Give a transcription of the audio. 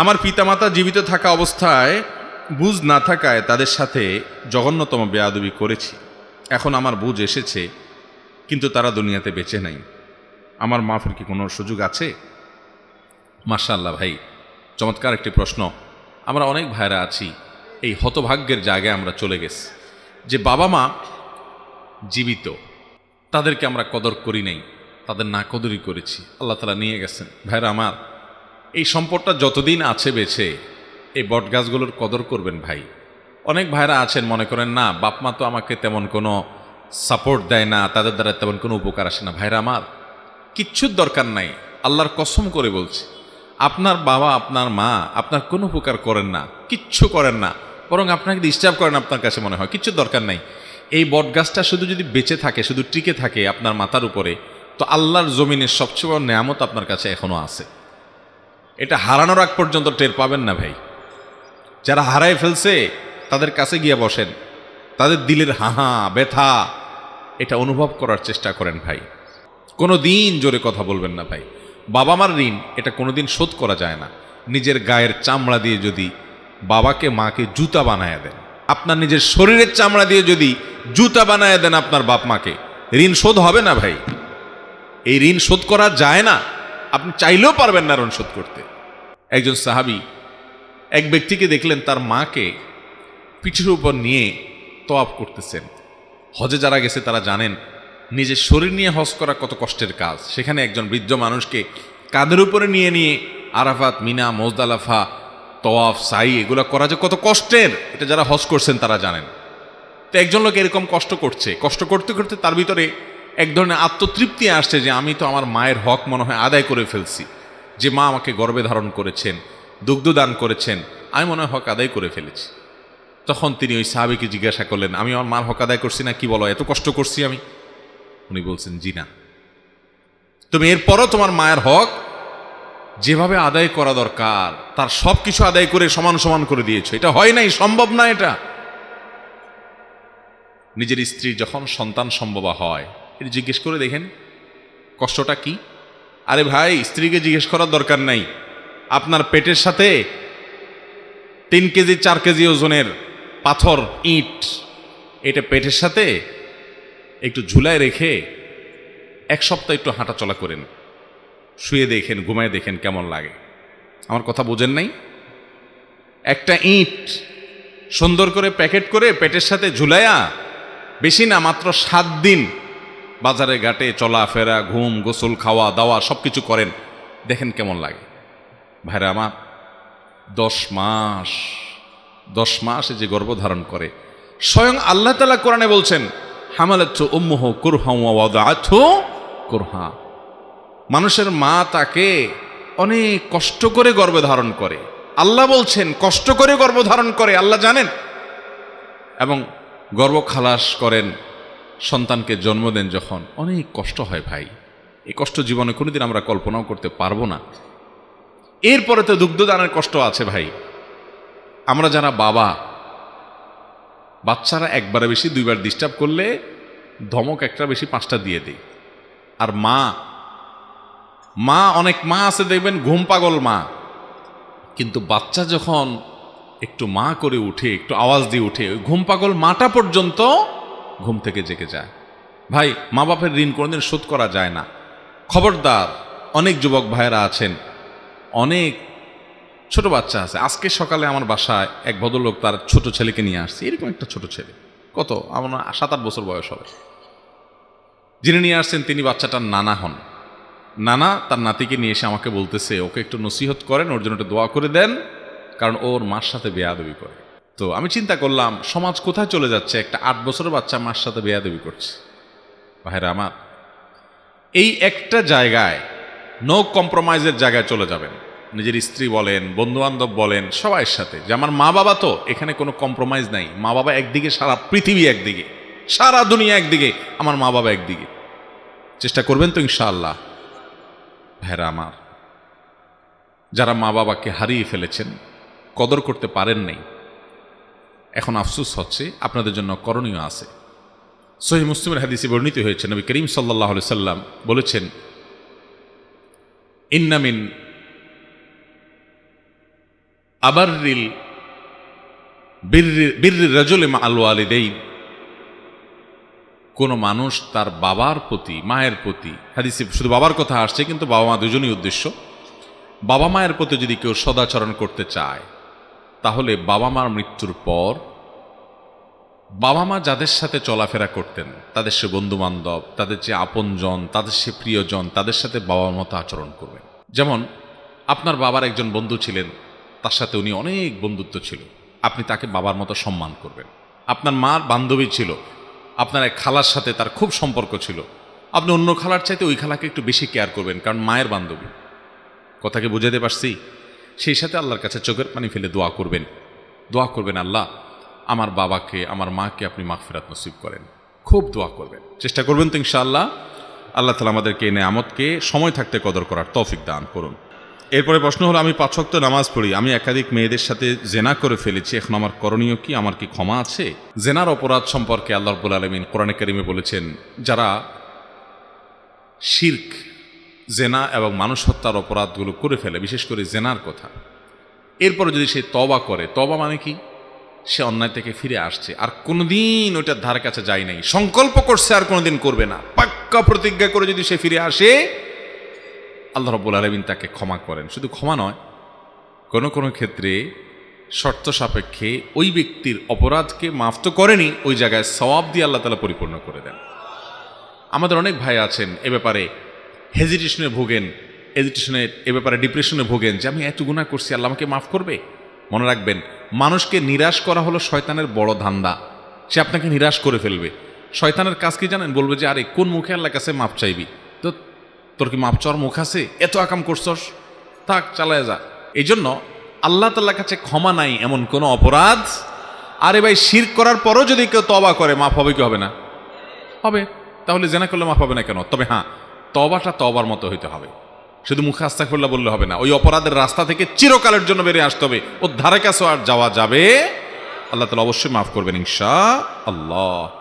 আমার পিতামাতা জীবিত থাকা অবস্থায় বুঝ না থাকায় তাদের সাথে জঘন্যতম বেয়াদবি করেছি। এখন আমার বুঝ এসেছে, কিন্তু তারা দুনিয়াতে বেঁচে নাই। আমার মাফের কি কোনো সুযোগ আছে? মার্শাল্লাহ ভাই, চমৎকার একটি প্রশ্ন। আমরা অনেক ভাইরা আছি, এই হতভাগ্যের জায়গায় আমরা চলে গেছি। যে বাবা মা জীবিত, তাদেরকে আমরা কদর করি নাই, তাদের না কদরই করেছি। আল্লাহ তালা নিয়ে গেছেন। ভাইরা আমার এই সম্পদটা যতদিন আছে বেছে, এই বটগাছগুলোর কদর করবেন ভাই। অনেক ভাইরা আছেন, মনে করেন, না, বাপ মা তো আমাকে তেমন কোনো সাপোর্ট দেয় না, তাদের দ্বারা তেমন কোনো উপকার আসে না। ভাইরা আমার, কিচ্ছুর দরকার নাই, আল্লাহর কসম করে বলছি। আপনার বাবা, আপনার মা, আপনার কোনো উপকার করেন না, কিচ্ছু করেন না, বরং আপনাকে ডিস্টার্ব করেন আপনার কাছে মনে হয় কিচ্ছু দরকার নাই। এই বটগাছটা শুধু যদি বেঁচে থাকে, শুধু টিকে থাকে আপনার মাথার উপরে, তো আল্লাহর জমিনের সবচেয়ে বড় নেয়ামত আপনার কাছে এখনও আছে। এটা হারানোর আগ পর্যন্ত টের পাবেন না ভাই। যারা হারায় ফেলছে, তাদের কাছে গিয়ে বসেন। তাদের দিলের হাহা, ব্যথা, এটা অনুভব করার চেষ্টা করেন ভাই। কোনো দিন জোরে কথা বলবেন না ভাই। বাবা মার ঋণ, এটা কোনো দিন শোধ করা যায় না। নিজের গায়ের চামড়া দিয়ে যদি বাবাকে, মাকে জুতা বানায় দেন। আপনার নিজের শরীরের চামড়া দিয়ে যদি জুতা বানায় দেন আপনার বাপ মাকে ঋণ শোধ হবে না ভাই। এই ঋণ শোধ করা যায় না। আপনি চাইলেও পারবেন না ঋণ শোধ করতে। একজন সাহাবি এক ব্যক্তিকে দেখলেন তার মাকে পিঠের উপর নিয়ে তোয়াব করতেছেন। হজে যারা গেছে তারা জানেন, নিজের শরীর নিয়ে হজ করা কত কষ্টের কাজ। সেখানে একজন বৃদ্ধ মানুষকে কাঁধের উপরে নিয়ে নিয়ে আরাফাত, মিনা, মোজদালাফা, তওয়াফ সাই এগুলো করা যে কত কষ্টের, এটা যারা হজ করছেন তারা জানেন। তো একজন লোক এরকম কষ্ট করছে। কষ্ট করতে করতে তার ভিতরে এক ধরনের আত্মতৃপ্তি আসছে যে আমি তো আমার মায়ের হক মনে হয় আদায় করে ফেলছি। যে মা আমাকে গর্বে ধারণ করেছেন, দুগ্ধ দান করেছেন, আমি মনে হয় হক আদায় করে ফেলেছি। তখন তিনি ওই সাহাবিকে জিজ্ঞাসা করলেন, আমি আমার মার হক আদায় করছি না? কি বলো? এত কষ্ট করছি আমি? উনি বলছেন, জি না। তুমি এরপরও তোমার মায়ের হক যেভাবে আদায় করা দরকার, তার সব কিছু আদায় করে সমান সমান করে দিয়েছ। এটা হয় নাই, সম্ভব না এটা। নিজের স্ত্রী যখন সন্তান সম্ভবা হয় এটা জিজ্ঞেস করে দেখেন, কষ্টটা কি? আরে ভাই, স্ত্রীকে জিজ্ঞেস করার দরকার নাই। আপনার পেটের সাথে তিন কেজি, চার কেজি ওজনের পাথর, ইট, এটা পেটের সাথে একটু ঝুলায় রেখে এক সপ্তাহ একটু হাঁটা চলা করেন। শুয়ে দেখেন, ঘুমায় দেখেন কেমন লাগে। আমার কথা বোঝেন নাই? একটা ইট সুন্দর করে প্যাকেট করে পেটের সাথে ঝুলাইয়া বেশি না, মাত্র সাত দিন বাজারে ঘাটে চলাফেরা ঘুম, গোসল, খাওয়া, দাওয়া সব কিছু করেন। দেখেন কেমন লাগে। ভাইরা আমার, দশ মাস দশ মাস যে গর্ভধারণ করে। স্বয়ং আল্লাহ তালা কোরআনে বলছেন হামালাচ্ছ উম্মহ কুরহাথ কুরহা। মানুষের মা তাকে অনেক কষ্ট করে গর্ভধারণ করে। আল্লাহ বলছেন, কষ্ট করে গর্ভধারণ করে, আল্লাহ জানেন? এবং গর্ব খালাস করেন সন্তানকে জন্ম দেন যখন, অনেক কষ্ট হয় ভাই। এই কষ্ট জীবনে কোনোদিন আমরা কল্পনাও করতে পারব না। এরপরে তো দুগ্ধদানের কষ্ট আছে ভাই। আমরা যারা বাবা, বাচ্চারা একবারে বেশি, দুইবার ডিস্টার্ব করলে ধমক একটা বেশি পাঁচটা দিয়ে দিই। আর মা মা, অনেক মা আছে দেখবেন, ঘুম পাগল মা। কিন্তু বাচ্চা যখন একটু মা করে উঠে, একটু আওয়াজ দিয়ে উঠে ঘুম পাগল মাটা পর্যন্ত ঘুম থেকে জেগে যায়। ভাই মা বাপের ঋণ কোনোদিন শোধ করা যায় না। খবরদার, অনেক যুবক ভাইয়েরা আছেন। অনেক ছোট বাচ্চা আছে। আজকে সকালে আমার বাসায় এক ভদ্রলোক তার ছোট ছেলেকে নিয়ে আসছে। এরকম একটা ছোট ছেলে। কত? আমার সাত আট বছর বয়স হবে। যিনি নিয়ে আসছেন, তিনি বাচ্চাটার নানা হন। নানা তার নাতিকে নিয়ে এসে আমাকে বলতেছে, ওকে একটু নসিহত করেন, ওর জন্য একটু দোয়া করে দেন, কারণ ওর মার সাথে বেয়াদবি করে। তো আমি চিন্তা করলাম, সমাজ কোথায় চলে যাচ্ছে? একটা আট বছরের বাচ্চা মার সাথে বেয়াদবি করছে। ভাইরা আমার, এই একটা জায়গায় নো কম্প্রোমাইজের জায়গায় চলে যাবেন। নিজের স্ত্রী বলেন, বন্ধুবান্ধব বলেন, সবাইয়ের সাথে। যে আমার মা বাবা তো এখানে কোনো কম্প্রোমাইজ নাই। মা বাবা একদিকে, সারা পৃথিবী একদিকে, সারা দুনিয়া একদিকে, আমার মা বাবা একদিকে। চেষ্টা করবেন তো ইনশাআল্লাহ। ভাইরা আমার, যারা মা বাবাকে হারিয়ে ফেলেছেন, কদর করতে পারেন নাই। এখন আফসুস হচ্ছে, আপনাদের জন্য করণীয় আছে। সহি মুসলিমের হাদিসে বর্ণিত হয়েছে, নবী করিম সাল্লাহ সাল্লাম বলেছেন ইন্নামিন আবার রিল বীর রাজলে মা আলু আলিদেই কোনো মানুষ তার বাবার প্রতি, মায়ের প্রতি, হাদিসে শুধু বাবার কথা আসছে, কিন্তু বাবা মা দুজনই উদ্দেশ্য বাবা মায়ের প্রতি যদি কেউ সদাচরণ করতে চায় তাহলে বাবা মার মৃত্যুর পর বাবা মা যাদের সাথে চলাফেরা করতেন, তাদের সে বন্ধু বান্ধব তাদের যে আপনজন, তাদের সে প্রিয়জন, তাদের সাথে বাবার মতো আচরণ করবেন। যেমন, আপনার বাবার একজন বন্ধু ছিলেন, তার সাথে উনি অনেক বন্ধুত্ব ছিল। আপনি তাকে বাবার মতো সম্মান করবেন। আপনার মার বান্ধবী ছিল, আপনার এক খালার সাথে তার খুব সম্পর্ক ছিল। আপনি অন্য খালার চাইতে ওই খালাকে একটু বেশি কেয়ার করবেন, কারণ মায়ের বান্ধবী। কথাকে বুঝাতে পারছি? সেই সাথে আল্লাহর কাছে চোখের পানি ফেলে দোয়া করবেন। দোয়া করবেন, আল্লাহ, আমার বাবাকে, আমার মাকে আপনি মাগফিরাত নসিব করেন। খুব দোয়া করবেন। চেষ্টা করবেন তো ইনশাআল্লাহ। আল্লাহ তালা আমাদেরকে এই নেয়ামতকে সময় থাকতে কদর করার তৌফিক দান করুন। এরপরে প্রশ্ন হলো, আমি পাঁচ ওয়াক্ত নামাজ পড়ি, আমি একাধিক মেয়েদের সাথে জেনা করে ফেলেছি। এখন আমার করণীয় কি? আমার কি ক্ষমা আছে? জেনার অপরাধ সম্পর্কে আল্লাহ রব্বুল আলমিন কোরআনে কারিমে বলেছেন, যারা শির্ক জেনা এবং মানুষ হত্যার অপরাধগুলো করে ফেলে, বিশেষ করে জেনার কথা। এরপরে যদি সে তবা করে তবা মানে কি? সে অন্যায় থেকে ফিরে আসছে। আর কোনোদিন ওইটার ধার কাছে যায় নাই। সংকল্প করছে আর কোনোদিন করবে না। পাক্কা প্রতিজ্ঞা করে যদি সে ফিরে আসে, আল্লাহ রব্বুল আলমিন তাকে ক্ষমা করেন। শুধু ক্ষমা নয়, কোনো কোনো ক্ষেত্রে শর্ত সাপেক্ষে ওই ব্যক্তির অপরাধকে মাফ তো করেনি, ওই জায়গায় সওয়াব দিয়ে আল্লাহ তালা পরিপূর্ণ করে দেন। আমাদের অনেক ভাই আছেন এ ব্যাপারে হেজিটেশনে ভোগেন হেজিটেশনে এ ব্যাপারে ডিপ্রেশনে ভোগেন যে, আমি এত গুণা করছি, আল্লাহ আমাকে মাফ করবে? মনে রাখবেন, মানুষকে নিরাশ করা হলো শয়তানের বড় ধান্দা। সে আপনাকে নিরাশ করে ফেলবে। শয়তানের কাজ কি জানেন? বলবে যে, আরে, কোন মুখে আল্লাহ কাছে মাপ চাইবি? তো, তোর কি মাপ চাওয়ার মুখ আছে? এত আকাম করছস? থাক, চালায় যা। এই জন্য আল্লাহ তাল্লাহ কাছে ক্ষমা নাই এমন কোনো অপরাধ। আরে ভাই শির করার পরও যদি কেউ তবা করে, মাফ হবে কি হবে না? হবে। তাহলে জেনা করলে মাফ হবে না কেন? তবে হ্যাঁ তবাটা তবার মতো হইতে হবে। শুধু মুখে আস্তাকফিরুল্লাহ বললে হবে না। ওই অপরাধের রাস্তা থেকে চিরকালের জন্য বেরিয়ে আসতে হবে। ওর ধারে কাছে আর যাওয়া যাবে? আল্লাহ তালা অবশ্যই মাফ করবেন ইনশা আল্লাহ